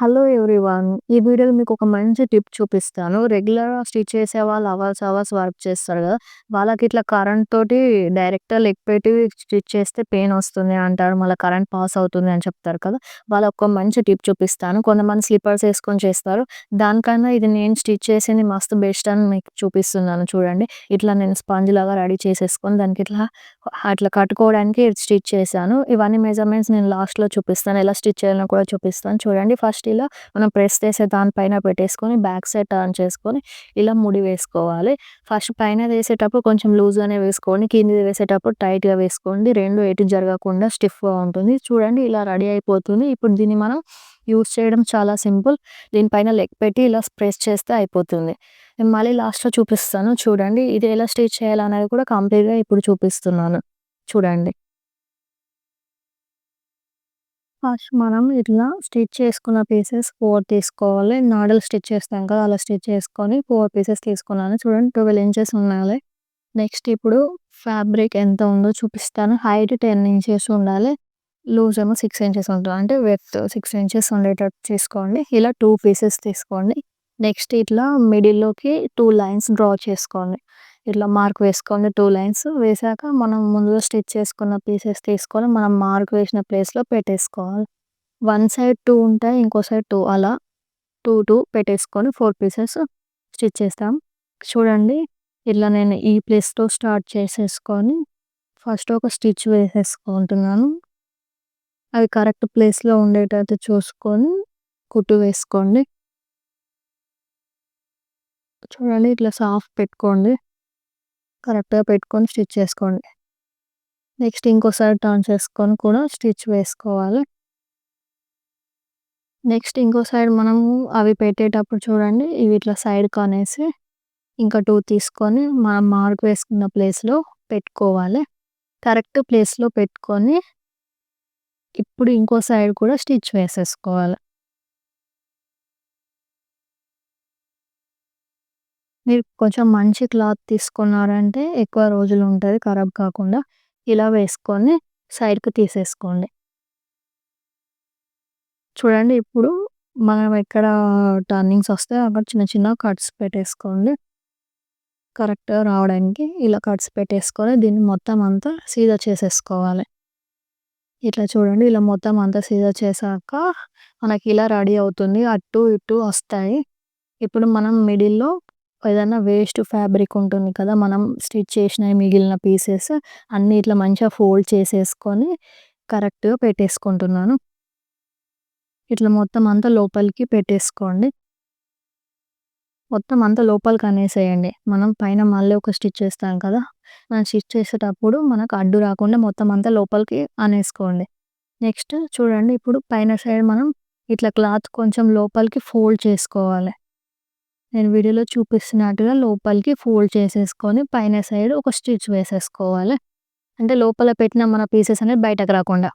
Hello everyone. ఈ వీడియోలో మీకు ఒక మంచి టిప్ చూపిస్తాను. రెగ్యులర్‌గా స్టిచ్ చేసే వాళ్ళు అవర్స్, అవర్స్ వర్క్ చేస్తారు కదా వాళ్ళకి ఇట్లా కరెంట్ తోటి డైరెక్ట్‌గా లెగ్ పెట్టి స్టిచ్ చేస్తే పెయిన్ వస్తుంది అంటారు. మళ్ళీ కరెంట్ పాస్ అవుతుంది అని చెప్తారు కదా! వాళ్ళకి ఒక మంచి టిప్ చూపిస్తాను. కొంతమంది స్లిప్పర్స్ వేసుకొని చేస్తారు. దానికన్నా ఇది నేను స్టిచ్ చేసింది మస్తు బెస్ట్ అని మీకు చూపిస్తున్నాను చూడండి. ఇట్లా నేను స్పాంజ్ లాగా రెడీ చేసేసుకొని దానికి ఇట్లా అట్లా కట్టుకోవడానికి స్టిచ్ చేశాను. ఇవన్నీ మెజర్‌మెంట్స్ నేను లాస్ట్‌లో చూపిస్తాను. ఎలా స్టిచ్ చేయాలని కూడా చూపిస్తాను చూడండి. ఫస్ట్ ఇలా మనం ప్రెస్ చేసే దానిపైన పెట్టేసుకొని బ్యాక్ సైడ్ టర్న్ చేసుకొని ఇలా ముడి వేసుకోవాలి. ఫస్ట్ పైన వేసేటప్పుడు కొంచెం లూజ్‌గానే వేసుకోండి. కింద వేసేటప్పుడు టైట్‌గా వేసుకోండి. రెండు ఎటు జరగకుండా స్టిఫ్‌గా ఉంటుంది. చూడండి ఇలా రెడీ అయిపోతుంది. ఇప్పుడు దీన్ని మనం యూస్ చేయడం చాలా సింపుల్. దీనిపైన లెగ్ పెట్టి ఇలా ప్రెస్ చేస్తే అయిపోతుంది. నేను మళ్ళీ లాస్ట్‌లో చూపిస్తాను చూడండి. ఇది ఎలా స్టిచ్ చేయాలనేది కూడా కంప్లీట్‌గా ఇప్పుడు చూపిస్తున్నాను. చూడండి. ఫస్ట్ మనం ఇట్లా స్టిచ్ చేసుకున్న పీసెస్ ఫోర్ తీసుకోవాలి. నాడల్ స్టిచ్ చేస్తాం కదా! అలా స్టిచ్ చేసుకొని ఫోర్ పీసెస్ తీసుకున్నాను. చూడండి 12 ఇంచెస్ ఉండాలి. నెక్స్ట్ ఇప్పుడు ఫ్యాబ్రిక్ ఎంత ఉందో చూపిస్తాను. హైట్ 10 ఇంచెస్ ఉండాలి. లూజ్ ఏమో సిక్స్ ఇంచెస్ ఉంటుంది. అంటే విత్ సిక్స్ ఇంచెస్ ఉండేటట్టు తీసుకోండి. ఇలా టూ పీసెస్ తీసుకోండి. నెక్స్ట్ ఇట్లా మిడిల్‌లోకి టూ లైన్స్ డ్రా చేసుకోండి. ఇట్లా మార్క్ వేసుకోండి టూ లైన్స్. వేసాక మనం ముందుగా స్టిచ్ చేసుకున్న పీసెస్ తీసుకొని మనం మార్క్ వేసిన ప్లేస్‌లో పెట్టేసుకోవాలి. వన్ సైడ్ టూ ఉంటాయి. ఇంకో సైడ్ టూ అలా 2, 2 పెట్టేసుకొని ఫోర్ పీసెస్ స్టిచ్ చేస్తాం. చూడండి ఇట్లా నేను ఈ ప్లేస్‌తో స్టార్ట్ చేసేసుకొని ఫస్ట్ ఒక స్టిచ్ వేసేసుకుంటున్నాను. అది కరెక్ట్ ప్లేస్‌లో ఉండేటట్టు చూసుకొని కుట్టు వేసుకోండి. చూడండి ఇట్లా సాఫ్ట్ పెట్టుకోండి. కరెక్ట్‌గా పెట్టుకొని స్టిచ్ చేసుకోండి. నెక్స్ట్ ఇంకో సైడ్ టర్న్ చేసుకొని కూడా స్టిచ్ వేసుకోవాలి. నెక్స్ట్ ఇంకో సైడ్ మనము అవి పెట్టేటప్పుడు చూడండి ఇవి ఇట్లా సైడ్‌కి అనేసి ఇంకా టూ తీసుకొని మనం మార్క్ వేసుకున్న ప్లేస్‌లో పెట్టుకోవాలి. కరెక్ట్ ప్లేస్‌లో పెట్టుకొని ఇప్పుడు ఇంకో సైడ్ కూడా స్టిచ్ వేసేసుకోవాలి. మీరు కొంచెం మంచి క్లాత్ తీసుకున్నారంటే ఎక్కువ రోజులు ఉంటుంది ఖరాబ్ కాకుండా. ఇలా వేసుకొని సైడ్‌కి తీసేసుకోండి. చూడండి ఇప్పుడు మనం ఎక్కడ టర్నింగ్స్ వస్తాయో అక్కడ చిన్న చిన్న కట్స్ పెట్టేసుకోండి. కరెక్ట్‌గా రావడానికి ఇలా కట్స్ పెట్టేసుకొని దీన్ని మొత్తం అంతా సీదా చేసేసుకోవాలి. ఇట్లా చూడండి ఇలా మొత్తం అంతా సీదా చేశాక మనకి ఇలా రెడీ అవుతుంది. అటు ఇటు వస్తాయి. ఇప్పుడు మనం మిడిల్‌లో ఏదైనా వేస్ట్ ఫ్యాబ్రిక్ ఉంటుంది కదా! మనం స్టిచ్ చేసినవి మిగిలిన పీసెస్ అన్నీ ఇట్లా మంచిగా ఫోల్డ్ చేసేసుకొని కరెక్ట్‌గా పెట్టేసుకుంటున్నాను. ఇట్లా మొత్తం అంతా లోపలికి పెట్టేసుకోండి. మొత్తం అంతా లోపలికి అనేసేయండి. మనం పైన మళ్ళీ ఒక స్టిచ్ చేస్తాం కదా! మనం స్టిచ్ చేసేటప్పుడు మనకు అడ్డు రాకుండా మొత్తం అంతా లోపలికి అనేసుకోండి. నెక్స్ట్ చూడండి ఇప్పుడు పైన సైడ్ మనం ఇట్లా క్లాత్ కొంచెం లోపలికి ఫోల్డ్ చేసుకోవాలి. నేను వీడియోలో చూపిస్తున్నట్టుగా లోపలికి ఫోల్డ్ చేసేసుకొని పైన సైడ్ ఒక స్టిచ్ వేసేసుకోవాలి. అంటే లోపల పెట్టిన మన పీసెస్ అనేది బయటకు రాకుండా.